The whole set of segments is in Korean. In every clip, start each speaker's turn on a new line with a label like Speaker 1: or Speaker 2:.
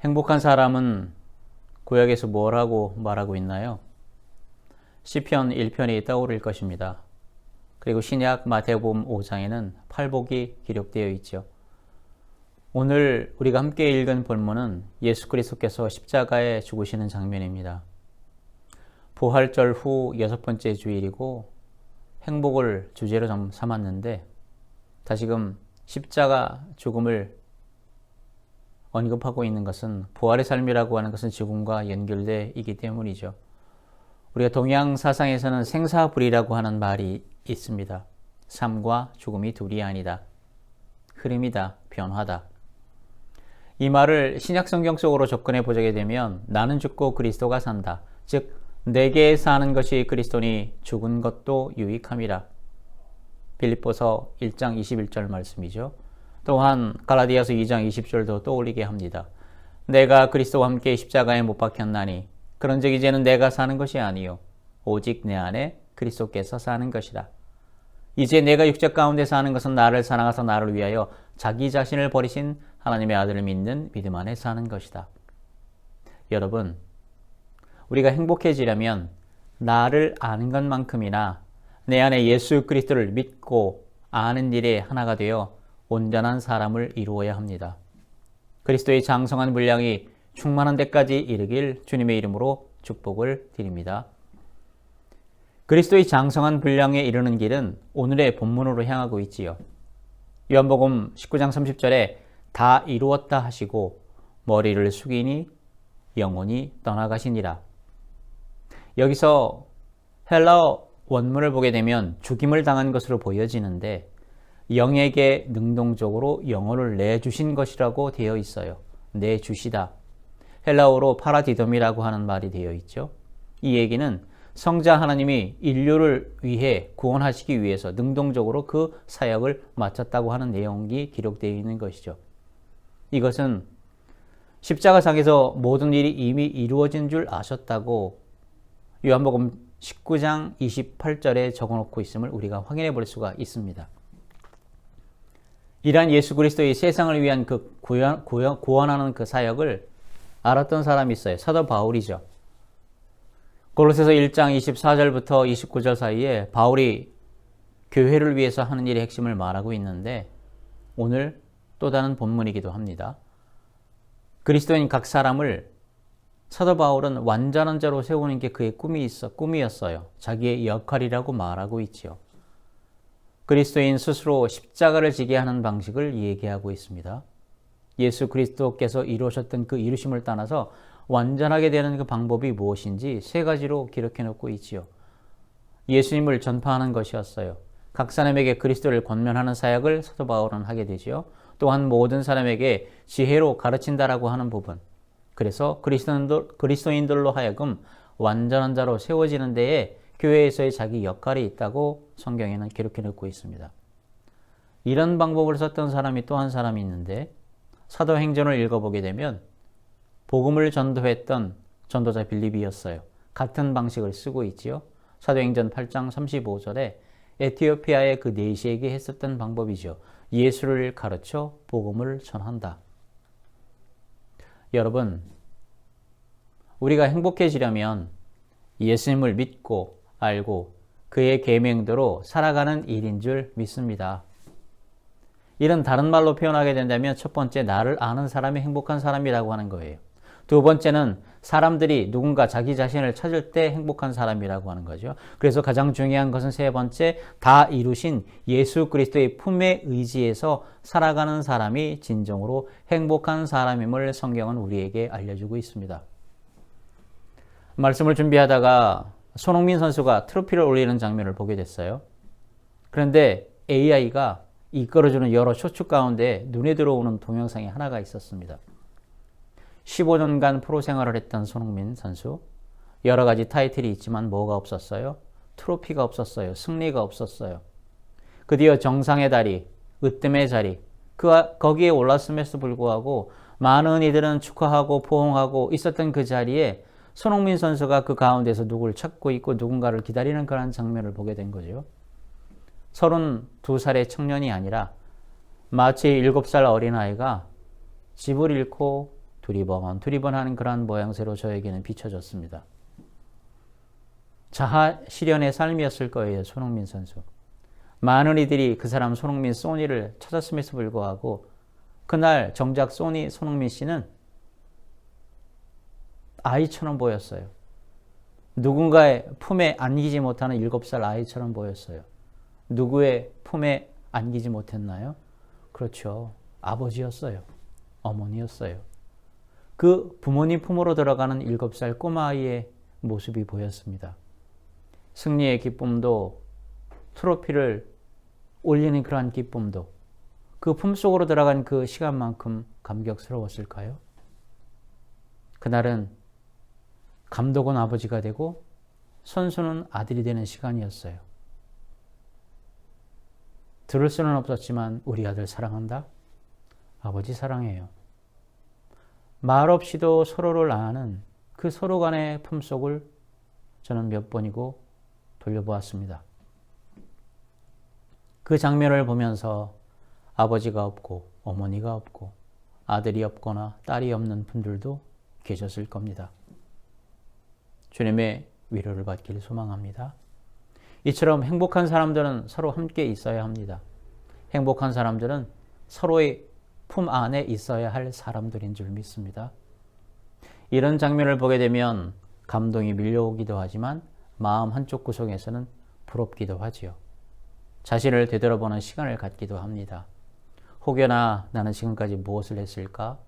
Speaker 1: 행복한 사람은 구약에서 뭐라고 말하고 있나요? 시편 1편이 떠오를 것입니다. 그리고 신약 마태복음 5장에는 팔복이 기록되어 있죠. 오늘 우리가 함께 읽은 본문은 예수 그리스도께서 십자가에 죽으시는 장면입니다. 부활절 후 여섯 번째 주일이고 행복을 주제로 삼았는데 다시금 십자가 죽음을 언급하고 있는 것은 부활의 삶이라고 하는 것은 죽음과 연결돼 있기 때문이죠. 우리가 동양 사상에서는 생사불이라고 하는 말이 있습니다. 삶과 죽음이 둘이 아니다. 흐름이다. 변화다. 이 말을 신약 성경 속으로 접근해 보게 되면 나는 죽고 그리스도가 산다. 즉 내게 사는 것이 그리스도니 죽은 것도 유익함이라. 빌립보서 1장 21절 말씀이죠. 또한 갈라디아서 2장 20절도 떠올리게 합니다. 내가 그리스도와 함께 십자가에 못 박혔나니 그런즉 이제는 내가 사는 것이 아니요 오직 내 안에 그리스도께서 사는 것이라. 이제 내가 육적 가운데 사는 것은 나를 사랑하사 나를 위하여 자기 자신을 버리신 하나님의 아들을 믿는 믿음 안에 사는 것이다. 여러분, 우리가 행복해지려면 나를 아는 것만큼이나 내 안에 예수 그리스도를 믿고 아는 일에 하나가 되어 온전한 사람을 이루어야 합니다. 그리스도의 장성한 분량이 충만한 데까지 이르길 주님의 이름으로 축복을 드립니다. 그리스도의 장성한 분량에 이르는 길은 오늘의 본문으로 향하고 있지요. 요한복음 19장 30절에 다 이루었다 하시고 머리를 숙이니 영혼이 떠나가시니라. 여기서 헬라어 원문을 보게 되면 죽임을 당한 것으로 보여지는데 영에게 능동적으로 영혼을 내주신 것이라고 되어 있어요. 내주시다. 헬라어로 파라디돔이라고 하는 말이 되어 있죠. 이 얘기는 성자 하나님이 인류를 위해 구원하시기 위해서 능동적으로 그 사역을 마쳤다고 하는 내용이 기록되어 있는 것이죠. 이것은 십자가상에서 모든 일이 이미 이루어진 줄 아셨다고 요한복음 19장 28절에 적어놓고 있음을 우리가 확인해 볼 수가 있습니다. 이러한 예수 그리스도의 세상을 위한 그 구원, 구원, 구원하는 그 사역을 알았던 사람이 있어요. 사도 바울이죠. 골로새서 1장 24절부터 29절 사이에 바울이 교회를 위해서 하는 일의 핵심을 말하고 있는데 오늘 또 다른 본문이기도 합니다. 그리스도인 각 사람을 사도 바울은 완전한 자로 세우는 게 그의 꿈이 있어 꿈이었어요. 자기의 역할이라고 말하고 있지요. 그리스도인 스스로 십자가를 지게 하는 방식을 얘기하고 있습니다. 예수 그리스도께서 이루셨던 그 이루심을 떠나서 완전하게 되는 그 방법이 무엇인지 세 가지로 기록해 놓고 있지요. 예수님을 전파하는 것이었어요. 각 사람에게 그리스도를 권면하는 사역을 사도 바울은 하게 되지요. 또한 모든 사람에게 지혜로 가르친다라고 하는 부분. 그래서 그리스도인들, 그리스도인들로 하여금 완전한 자로 세워지는 데에 교회에서의 자기 역할이 있다고 성경에는 기록해 놓고 있습니다. 이런 방법을 썼던 사람이 또 한 사람이 있는데 사도행전을 읽어보게 되면 복음을 전도했던 전도자 빌립이었어요. 같은 방식을 쓰고 있지요. 사도행전 8장 35절에 에티오피아의 그 내시에게 했었던 방법이죠. 예수를 가르쳐 복음을 전한다. 여러분, 우리가 행복해지려면 예수님을 믿고 알고 그의 계명대로 살아가는 일인 줄 믿습니다. 이런 다른 말로 표현하게 된다면 첫 번째 나를 아는 사람이 행복한 사람이라고 하는 거예요. 두 번째는 사람들이 누군가 자기 자신을 찾을 때 행복한 사람이라고 하는 거죠. 그래서 가장 중요한 것은 세 번째, 다 이루신 예수 그리스도의 품에 의지해서 살아가는 사람이 진정으로 행복한 사람임을 성경은 우리에게 알려주고 있습니다. 말씀을 준비하다가 손흥민 선수가 트로피를 올리는 장면을 보게 됐어요. 그런데 AI가 이끌어주는 여러 쇼츠 가운데 눈에 들어오는 동영상이 하나가 있었습니다. 15년간 프로 생활을 했던 손흥민 선수. 여러 가지 타이틀이 있지만 뭐가 없었어요? 트로피가 없었어요. 승리가 없었어요. 드디어 정상의 다리, 으뜸의 자리, 그, 거기에 올랐음에도 불구하고 많은 이들은 축하하고 포옹하고 있었던 그 자리에 손흥민 선수가 그 가운데서 누구를 찾고 있고 누군가를 기다리는 그런 장면을 보게 된 거죠. 32살의 청년이 아니라 마치 7살 어린아이가 집을 잃고 두리번 두리번 하는 그러한 모양새로 저에게는 비춰졌습니다. 자하 실현의 삶이었을 거예요. 손흥민 선수. 많은 이들이 그 사람 손흥민 소니를 찾았음에도 불구하고 그날 정작 소니 손흥민 씨는 아이처럼 보였어요. 누군가의 품에 안기지 못하는 일곱 살 아이처럼 보였어요. 누구의 품에 안기지 못했나요? 그렇죠. 아버지였어요. 어머니였어요. 그 부모님 품으로 들어가는 일곱 살 꼬마아이의 모습이 보였습니다. 승리의 기쁨도 트로피를 올리는 그러한 기쁨도 그 품속으로 들어간 그 시간만큼 감격스러웠을까요? 그날은 감독은 아버지가 되고 선수는 아들이 되는 시간이었어요. 들을 수는 없었지만 우리 아들 사랑한다? 아버지 사랑해요. 말 없이도 서로를 아는 그 서로 간의 품속을 저는 몇 번이고 돌려보았습니다. 그 장면을 보면서 아버지가 없고 어머니가 없고 아들이 없거나 딸이 없는 분들도 계셨을 겁니다. 주님의 위로를 받기를 소망합니다. 이처럼 행복한 사람들은 서로 함께 있어야 합니다. 행복한 사람들은 서로의 품 안에 있어야 할 사람들인 줄 믿습니다. 이런 장면을 보게 되면 감동이 밀려오기도 하지만 마음 한쪽 구석에서는 부럽기도 하지요. 자신을 되돌아보는 시간을 갖기도 합니다. 혹여나 나는 지금까지 무엇을 했을까?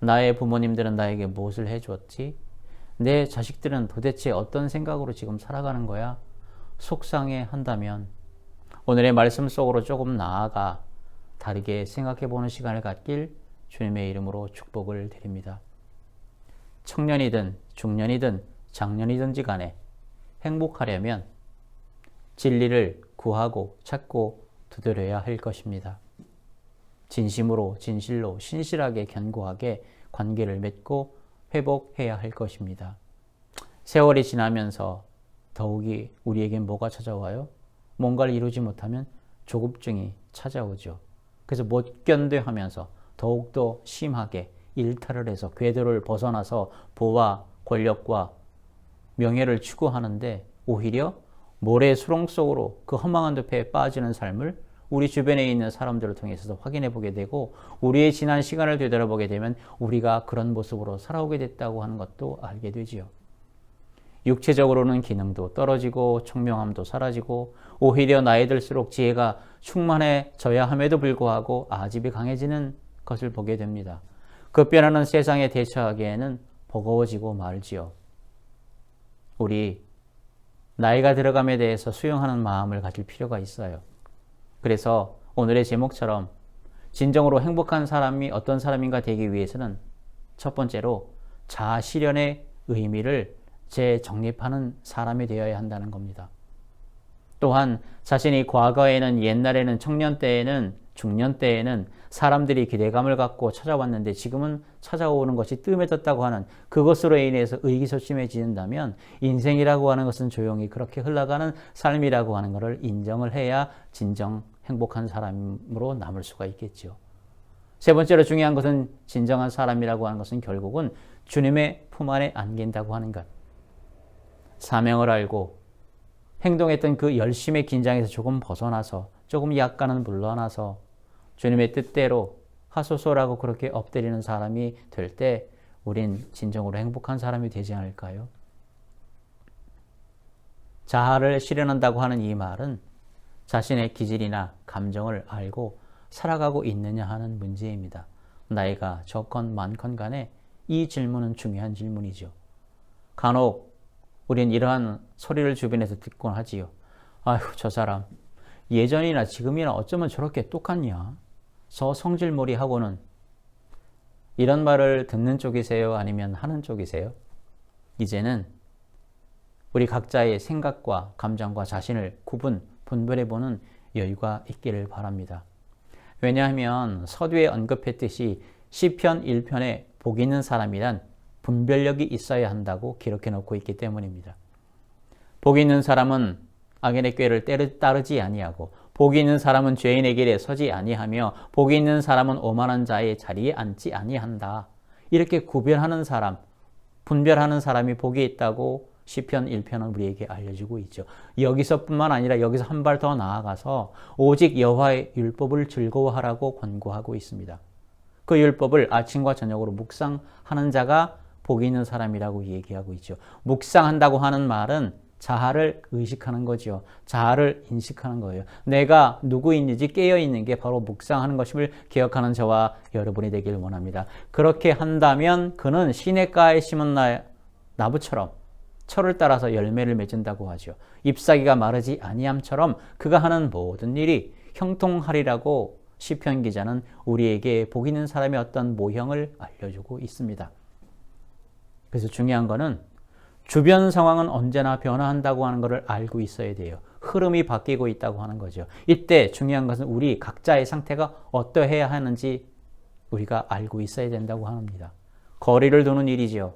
Speaker 1: 나의 부모님들은 나에게 무엇을 해주었지? 내 자식들은 도대체 어떤 생각으로 지금 살아가는 거야? 속상해 한다면 오늘의 말씀 속으로 조금 나아가 다르게 생각해 보는 시간을 갖길 주님의 이름으로 축복을 드립니다. 청년이든 중년이든 장년이든지 간에 행복하려면 진리를 구하고 찾고 두드려야 할 것입니다. 진심으로 진실로 신실하게 견고하게 관계를 맺고 회복해야 할 것입니다. 세월이 지나면서 더욱이 우리에겐 뭐가 찾아와요? 뭔가를 이루지 못하면 조급증이 찾아오죠. 그래서 못 견뎌 하면서 더욱더 심하게 일탈을 해서 궤도를 벗어나서 부와 권력과 명예를 추구하는데 오히려 모래 수렁 속으로 그 허망한 늪에 빠지는 삶을 우리 주변에 있는 사람들을 통해서 확인해 보게 되고 우리의 지난 시간을 되돌아보게 되면 우리가 그런 모습으로 살아오게 됐다고 하는 것도 알게 되지요. 육체적으로는 기능도 떨어지고 청명함도 사라지고 오히려 나이 들수록 지혜가 충만해져야 함에도 불구하고 아집이 강해지는 것을 보게 됩니다. 급변하는 세상에 대처하기에는 버거워지고 말지요. 우리 나이가 들어감에 대해서 수용하는 마음을 가질 필요가 있어요. 그래서 오늘의 제목처럼 진정으로 행복한 사람이 어떤 사람인가 되기 위해서는 첫 번째로 자아 실현의 의미를 재정립하는 사람이 되어야 한다는 겁니다. 또한 자신이 과거에는 옛날에는 청년 때에는 중년 때에는 사람들이 기대감을 갖고 찾아왔는데 지금은 찾아오는 것이 뜸해졌다고 하는 그것으로 인해서 의기소침해진다면 인생이라고 하는 것은 조용히 그렇게 흘러가는 삶이라고 하는 것을 인정을 해야 진정 행복한 사람으로 남을 수가 있겠죠. 세 번째로 중요한 것은 진정한 사람이라고 하는 것은 결국은 주님의 품 안에 안긴다고 하는 것. 사명을 알고 행동했던 그 열심의 긴장에서 조금 벗어나서 조금 약간은 물러나서 주님의 뜻대로 하소서라고 그렇게 엎드리는 사람이 될 때 우린 진정으로 행복한 사람이 되지 않을까요? 자아를 실현한다고 하는 이 말은 자신의 기질이나 감정을 알고 살아가고 있느냐 하는 문제입니다. 나이가 적건 많건 간에 이 질문은 중요한 질문이죠. 간혹 우린 이러한 소리를 주변에서 듣곤 하지요. 아휴, 저 사람 예전이나 지금이나 어쩌면 저렇게 똑같냐? 저 성질머리하고는 이런 말을 듣는 쪽이세요? 아니면 하는 쪽이세요? 이제는 우리 각자의 생각과 감정과 자신을 구분, 분별해 보는 여유가 있기를 바랍니다. 왜냐하면 서두에 언급했듯이 시편 1편에 복 있는 사람이란 분별력이 있어야 한다고 기록해 놓고 있기 때문입니다. 복 있는 사람은 악인의 꾀를 따르지 아니하고 복이 있는 사람은 죄인의 길에 서지 아니하며 복이 있는 사람은 오만한 자의 자리에 앉지 아니한다. 이렇게 구별하는 사람, 분별하는 사람이 복이 있다고 시편 1편은 우리에게 알려주고 있죠. 여기서뿐만 아니라 여기서 한 발 더 나아가서 오직 여호와의 율법을 즐거워하라고 권고하고 있습니다. 그 율법을 아침과 저녁으로 묵상하는 자가 복이 있는 사람이라고 얘기하고 있죠. 묵상한다고 하는 말은 자아를 의식하는 거죠. 자아를 인식하는 거예요. 내가 누구인지 깨어 있는 게 바로 묵상하는 것임을 기억하는 저와 여러분이 되길 원합니다. 그렇게 한다면 그는 시냇가에 심은 나, 나무처럼 철을 따라서 열매를 맺은다고 하죠. 잎사귀가 마르지 아니함처럼 그가 하는 모든 일이 형통하리라고 시편 기자는 우리에게 복 있는 사람의 어떤 모형을 알려주고 있습니다. 그래서 중요한 거는 주변 상황은 언제나 변화한다고 하는 것을 알고 있어야 돼요. 흐름이 바뀌고 있다고 하는 거죠. 이때 중요한 것은 우리 각자의 상태가 어떠해야 하는지 우리가 알고 있어야 된다고 합니다. 거리를 두는 일이지요.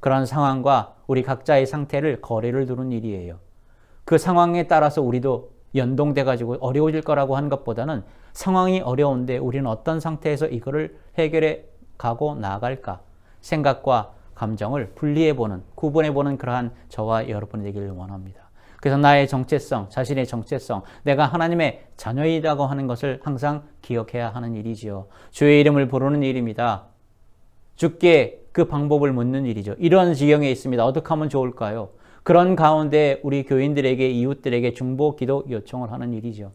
Speaker 1: 그런 상황과 우리 각자의 상태를 거리를 두는 일이에요. 그 상황에 따라서 우리도 연동돼 가지고 어려워질 거라고 하는 것보다는 상황이 어려운데 우리는 어떤 상태에서 이거를 해결해 가고 나아갈까 생각과 감정을 분리해 보는 구분해 보는 그러한 저와 여러분이 되기를 원합니다. 그래서 나의 정체성, 자신의 정체성, 내가 하나님의 자녀이라고 하는 것을 항상 기억해야 하는 일이지요. 주의 이름을 부르는 일입니다. 주께 그 방법을 묻는 일이죠. 이런 지경에 있습니다. 어떻게 하면 좋을까요? 그런 가운데 우리 교인들에게 이웃들에게 중보 기도 요청을 하는 일이죠.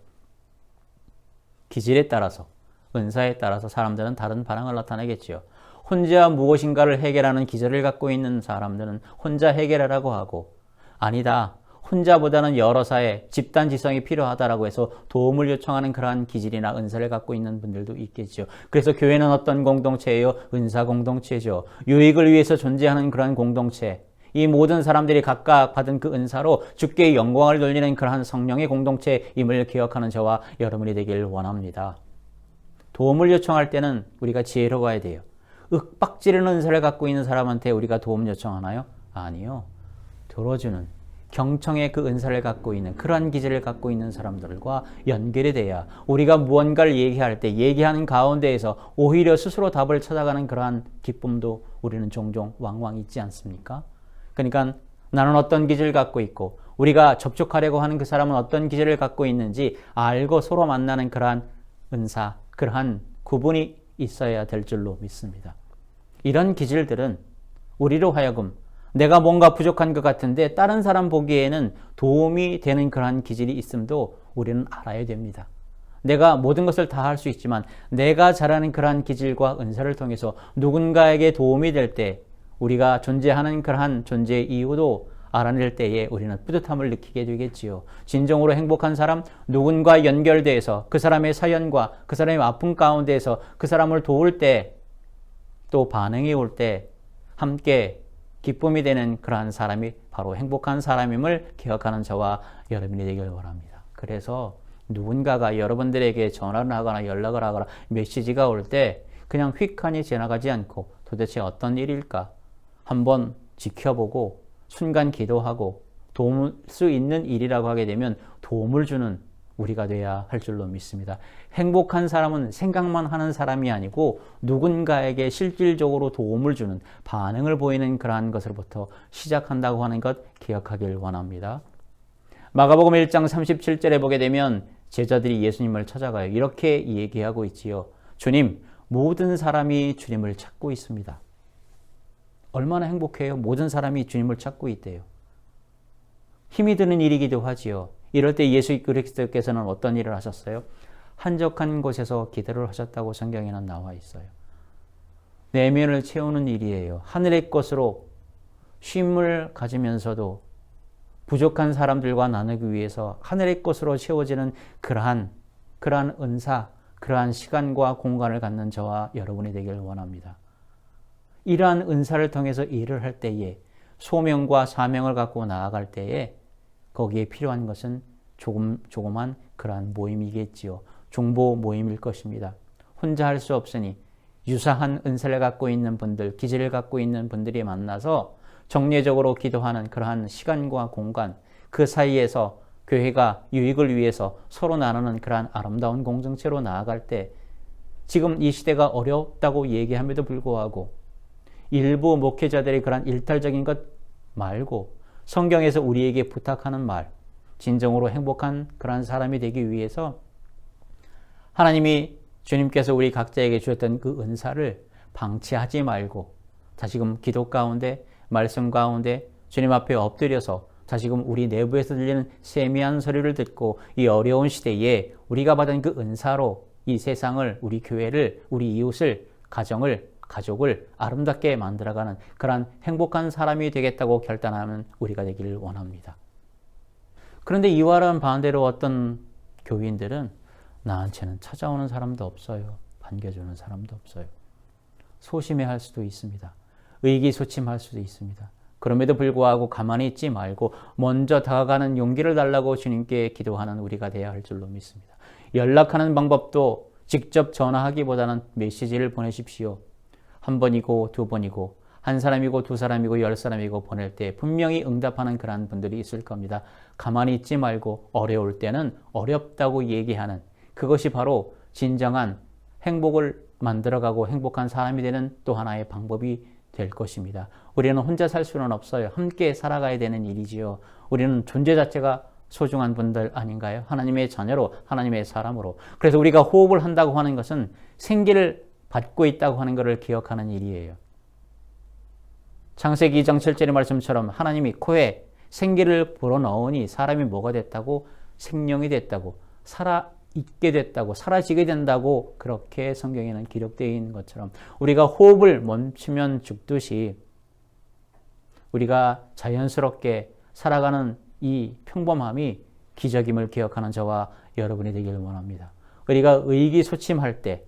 Speaker 1: 기질에 따라서 은사에 따라서 사람들은 다른 반응을 나타내겠지요. 혼자 무엇인가를 해결하는 기질을 갖고 있는 사람들은 혼자 해결하라고 하고 아니다. 혼자보다는 여러사의 집단 지성이 필요하다라고 해서 도움을 요청하는 그러한 기질이나 은사를 갖고 있는 분들도 있겠죠. 그래서 교회는 어떤 공동체예요? 은사 공동체죠. 유익을 위해서 존재하는 그러한 공동체. 이 모든 사람들이 각각 받은 그 은사로 주께 영광을 돌리는 그러한 성령의 공동체임을 기억하는 저와 여러분이 되길 원합니다. 도움을 요청할 때는 우리가 지혜로워야 돼요. 윽박지르는 은사를 갖고 있는 사람한테 우리가 도움 요청하나요? 아니요. 들어주는 경청의 그 은사를 갖고 있는 그러한 기질을 갖고 있는 사람들과 연결이 돼야 우리가 무언가를 얘기할 때 얘기하는 가운데에서 오히려 스스로 답을 찾아가는 그러한 기쁨도 우리는 종종 왕왕 있지 않습니까? 그러니까 나는 어떤 기질을 갖고 있고 우리가 접촉하려고 하는 그 사람은 어떤 기질을 갖고 있는지 알고 서로 만나는 그러한 은사, 그러한 구분이 있어야 될 줄로 믿습니다. 이런 기질들은 우리로 하여금 내가 뭔가 부족한 것 같은데 다른 사람 보기에는 도움이 되는 그러한 기질이 있음도 우리는 알아야 됩니다. 내가 모든 것을 다 할 수 있지만 내가 잘하는 그러한 기질과 은사를 통해서 누군가에게 도움이 될 때 우리가 존재하는 그러한 존재의 이유도 알아낼 때에 우리는 뿌듯함을 느끼게 되겠지요. 진정으로 행복한 사람, 누군가 연결돼서 그 사람의 사연과 그 사람의 아픔 가운데에서 그 사람을 도울 때 또 반응이 올 때 함께 기쁨이 되는 그러한 사람이 바로 행복한 사람임을 기억하는 저와 여러분이 되길 바랍니다. 그래서 누군가가 여러분들에게 전화를 하거나 연락을 하거나 메시지가 올 때 그냥 휙하니 지나가지 않고 도대체 어떤 일일까 한번 지켜보고 순간 기도하고 도움을 수 있는 일이라고 하게 되면 도움을 주는 우리가 돼야 할 줄로 믿습니다. 행복한 사람은 생각만 하는 사람이 아니고 누군가에게 실질적으로 도움을 주는 반응을 보이는 그러한 것으로부터 시작한다고 하는 것 기억하길 원합니다. 마가복음 1장 37절에 보게 되면 제자들이 예수님을 찾아가요. 이렇게 얘기하고 있지요. 주님, 모든 사람이 주님을 찾고 있습니다. 얼마나 행복해요? 모든 사람이 주님을 찾고 있대요. 힘이 드는 일이기도 하지요. 이럴 때 예수 그리스도께서는 어떤 일을 하셨어요? 한적한 곳에서 기도를 하셨다고 성경에는 나와 있어요. 내면을 채우는 일이에요. 하늘의 것으로 쉼을 가지면서도 부족한 사람들과 나누기 위해서 하늘의 것으로 채워지는 그러한 그러한 은사, 그러한 시간과 공간을 갖는 저와 여러분이 되기를 원합니다. 이러한 은사를 통해서 일을 할 때에 소명과 사명을 갖고 나아갈 때에 거기에 필요한 것은 조금 조그만 그러한 모임이겠지요. 중보 모임일 것입니다. 혼자 할 수 없으니 유사한 은사를 갖고 있는 분들, 기질을 갖고 있는 분들이 만나서 정례적으로 기도하는 그러한 시간과 공간, 그 사이에서 교회가 유익을 위해서 서로 나누는 그러한 아름다운 공동체로 나아갈 때 지금 이 시대가 어렵다고 얘기함에도 불구하고 일부 목회자들의 그런 일탈적인 것 말고 성경에서 우리에게 부탁하는 말, 진정으로 행복한 그런 사람이 되기 위해서 하나님이 주님께서 우리 각자에게 주셨던 그 은사를 방치하지 말고 다시금 기도 가운데 말씀 가운데 주님 앞에 엎드려서 다시금 우리 내부에서 들리는 세미한 소리를 듣고 이 어려운 시대에 우리가 받은 그 은사로 이 세상을 우리 교회를 우리 이웃을 가정을 가족을 아름답게 만들어가는 그러한 행복한 사람이 되겠다고 결단하는 우리가 되기를 원합니다. 그런데 이와는 반대로 어떤 교인들은 나한테는 찾아오는 사람도 없어요. 반겨주는 사람도 없어요. 소심해 할 수도 있습니다. 의기소침할 수도 있습니다. 그럼에도 불구하고 가만히 있지 말고 먼저 다가가는 용기를 달라고 주님께 기도하는 우리가 되어야 할 줄로 믿습니다. 연락하는 방법도 직접 전화하기보다는 메시지를 보내십시오. 한 번이고 두 번이고 한 사람이고 두 사람이고 열 사람이고 보낼 때 분명히 응답하는 그러한 분들이 있을 겁니다. 가만히 있지 말고 어려울 때는 어렵다고 얘기하는 그것이 바로 진정한 행복을 만들어가고 행복한 사람이 되는 또 하나의 방법이 될 것입니다. 우리는 혼자 살 수는 없어요. 함께 살아가야 되는 일이지요. 우리는 존재 자체가 소중한 분들 아닌가요? 하나님의 자녀로, 하나님의 사람으로. 그래서 우리가 호흡을 한다고 하는 것은 생기를 받고 있다고 하는 것을 기억하는 일이에요. 창세기 2장 7절의 말씀처럼 하나님이 코에 생기를 불어넣으니 사람이 뭐가 됐다고? 생명이 됐다고. 살아 있게 됐다고 사라지게 된다고 그렇게 성경에는 기록되어 있는 것처럼 우리가 호흡을 멈추면 죽듯이 우리가 자연스럽게 살아가는 이 평범함이 기적임을 기억하는 저와 여러분이 되기를 원합니다. 우리가 의기소침할 때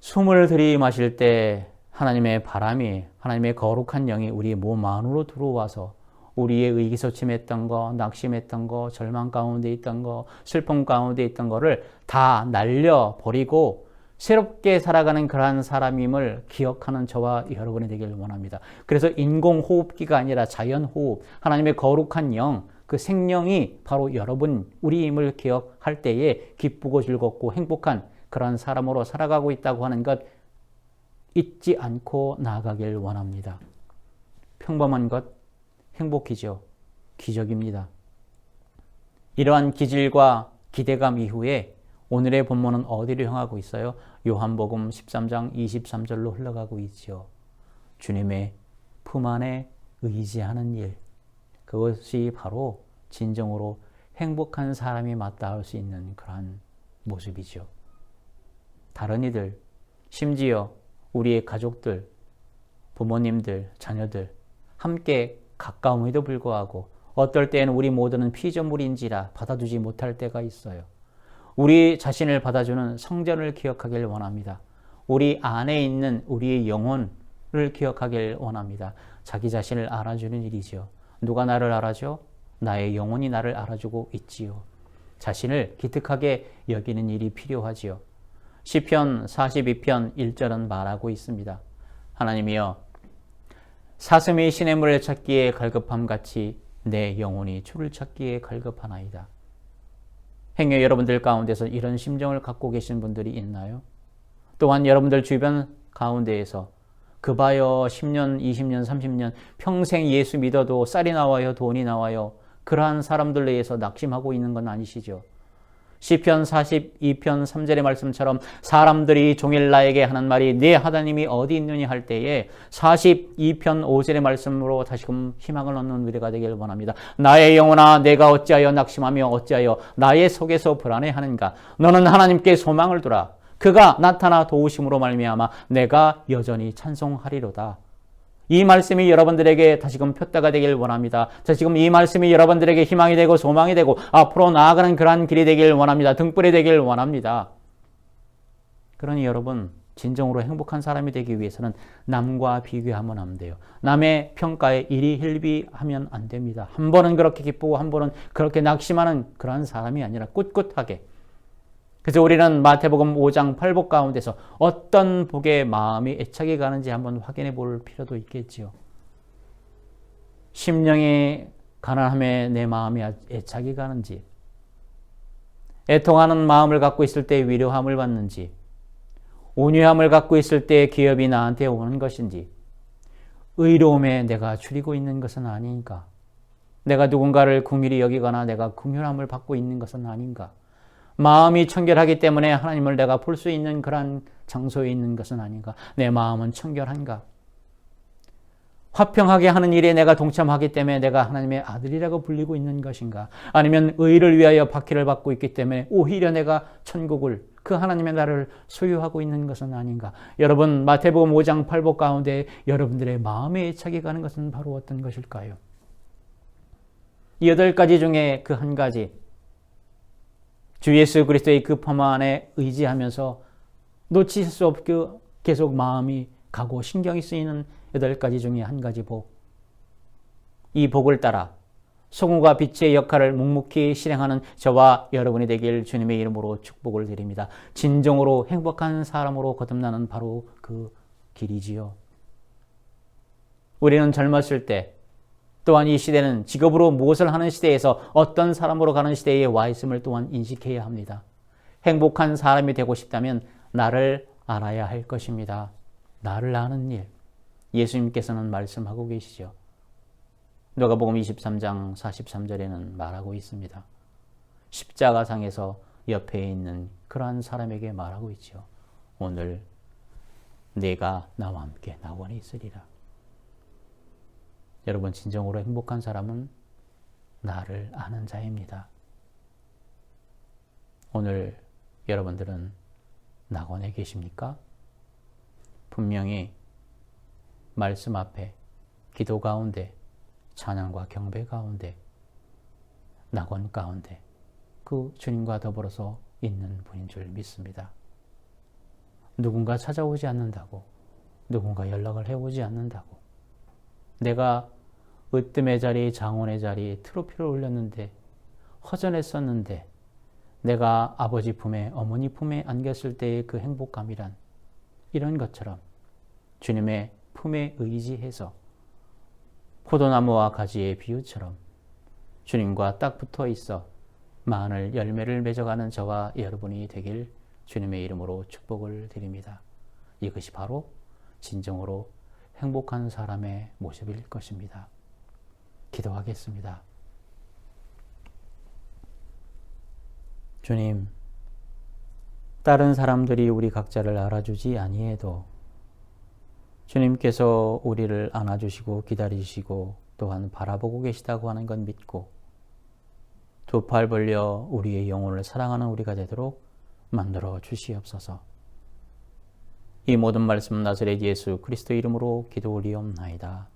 Speaker 1: 숨을 들이마실 때 하나님의 바람이 하나님의 거룩한 영이 우리 몸 안으로 들어와서 우리의 의기소침했던 거, 낙심했던 거, 절망 가운데 있던 거, 슬픔 가운데 있던 거를 다 날려 버리고 새롭게 살아가는 그러한 사람임을 기억하는 저와 여러분이 되기를 원합니다. 그래서 인공호흡기가 아니라 자연호흡, 하나님의 거룩한 영, 그 생명이 바로 여러분, 우리임을 기억할 때에 기쁘고 즐겁고 행복한 그러한 사람으로 살아가고 있다고 하는 것 잊지 않고 나아가길 원합니다. 평범한 것, 행복이죠. 기적입니다. 이러한 기질과 기대감 이후에 오늘의 본문은 어디를 향하고 있어요? 요한복음 13장 23절로 흘러가고 있죠. 주님의 품 안에 의지하는 일. 그것이 바로 진정으로 행복한 사람이 맞닿을 수 있는 그러한 모습이죠. 다른 이들, 심지어 우리의 가족들, 부모님들, 자녀들, 함께 가까움에도 불구하고 어떨 때는 우리 모두는 피조물인지라 받아주지 못할 때가 있어요. 우리 자신을 받아주는 성전을 기억하길 원합니다. 우리 안에 있는 우리의 영혼을 기억하길 원합니다. 자기 자신을 알아주는 일이죠. 누가 나를 알아줘? 나의 영혼이 나를 알아주고 있지요. 자신을 기특하게 여기는 일이 필요하지요. 시편 42편 1절은 말하고 있습니다. 하나님이여 사슴이 시냇물을 찾기에 갈급함 같이 내 영혼이 주를 찾기에 갈급하나이다. 행여 여러분들 가운데서 이런 심정을 갖고 계신 분들이 있나요? 또한 여러분들 주변 가운데에서 그 봐요 10년, 20년, 30년 평생 예수 믿어도 쌀이 나와요, 돈이 나와요. 그러한 사람들에 의해서 낙심하고 있는 건 아니시죠? 시편 42편 3절의 말씀처럼 사람들이 종일 나에게 하는 말이 네 하나님이 어디 있느냐 할 때에 42편 5절의 말씀으로 다시금 희망을 얻는 우리가 되길 원합니다. 나의 영혼아 내가 어찌하여 낙심하며 어찌하여 나의 속에서 불안해하는가 너는 하나님께 소망을 두라 그가 나타나 도우심으로 말미암아 내가 여전히 찬송하리로다. 이 말씀이 여러분들에게 다시금 표다가 되길 원합니다. 다시금 이 말씀이 여러분들에게 희망이 되고 소망이 되고 앞으로 나아가는 그러한 길이 되길 원합니다. 등불이 되길 원합니다. 그러니 여러분 진정으로 행복한 사람이 되기 위해서는 남과 비교하면 안 돼요. 남의 평가에 일이 hil비하면 안 됩니다. 한 번은 그렇게 기쁘고 한 번은 그렇게 낙심하는 그러한 사람이 아니라 꿋꿋하게 그래서 우리는 마태복음 5장 8복 가운데서 어떤 복에 마음이 애착이 가는지 한번 확인해 볼 필요도 있겠지요. 심령이 가난함에 내 마음이 애착이 가는지, 애통하는 마음을 갖고 있을 때 위로함을 받는지, 온유함을 갖고 있을 때 기업이 나한테 오는 것인지 의로움에 내가 줄이고 있는 것은 아닌가? 내가 누군가를 궁휼히 여기거나 내가 궁휼함을 받고 있는 것은 아닌가? 마음이 청결하기 때문에 하나님을 내가 볼 수 있는 그런 장소에 있는 것은 아닌가? 내 마음은 청결한가? 화평하게 하는 일에 내가 동참하기 때문에 내가 하나님의 아들이라고 불리고 있는 것인가? 아니면 의를 위하여 박해를 받고 있기 때문에 오히려 내가 천국을 그 하나님의 나라를 소유하고 있는 것은 아닌가? 여러분 마태복음 5장 8복 가운데 여러분들의 마음에 애착이 가는 것은 바로 어떤 것일까요? 이 여덟 가지 중에 그 한 가지 주 예수 그리스도의 그 품 안에 의지하면서 놓칠 수 없게 계속 마음이 가고 신경이 쓰이는 여덟 가지 중에 한 가지 복. 이 복을 따라 성우가 빛의 역할을 묵묵히 실행하는 저와 여러분이 되길 주님의 이름으로 축복을 드립니다. 진정으로 행복한 사람으로 거듭나는 바로 그 길이지요. 우리는 젊었을 때 또한 이 시대는 직업으로 무엇을 하는 시대에서 어떤 사람으로 가는 시대에 와 있음을 또한 인식해야 합니다. 행복한 사람이 되고 싶다면 나를 알아야 할 것입니다. 나를 아는 일. 예수님께서는 말씀하고 계시죠. 누가복음 23장 43절에는 말하고 있습니다. 십자가상에서 옆에 있는 그러한 사람에게 말하고 있죠. 오늘 내가 나와 함께 낙원에 있으리라. 여러분 진정으로 행복한 사람은 나를 아는 자입니다. 오늘 여러분들은 낙원에 계십니까? 분명히 말씀 앞에 기도 가운데 찬양과 경배 가운데 낙원 가운데 그 주님과 더불어서 있는 분인 줄 믿습니다. 누군가 찾아오지 않는다고 누군가 연락을 해오지 않는다고 내가 으뜸의 자리, 장원의 자리, 트로피를 올렸는데 허전했었는데 내가 아버지 품에 어머니 품에 안겼을 때의 그 행복감이란 이런 것처럼 주님의 품에 의지해서 포도나무와 가지의 비유처럼 주님과 딱 붙어 있어 많은 열매를 맺어가는 저와 여러분이 되길 주님의 이름으로 축복을 드립니다. 이것이 바로 진정으로 행복한 사람의 모습일 것입니다. 기도하겠습니다. 주님, 다른 사람들이 우리 각자를 알아주지 아니해도 주님께서 우리를 안아주시고 기다리시고 또한 바라보고 계시다고 하는 건 믿고 두 팔 벌려 우리의 영혼을 사랑하는 우리가 되도록 만들어 주시옵소서. 이 모든 말씀 나사렛 예수 그리스도 이름으로 기도 올리옵나이다.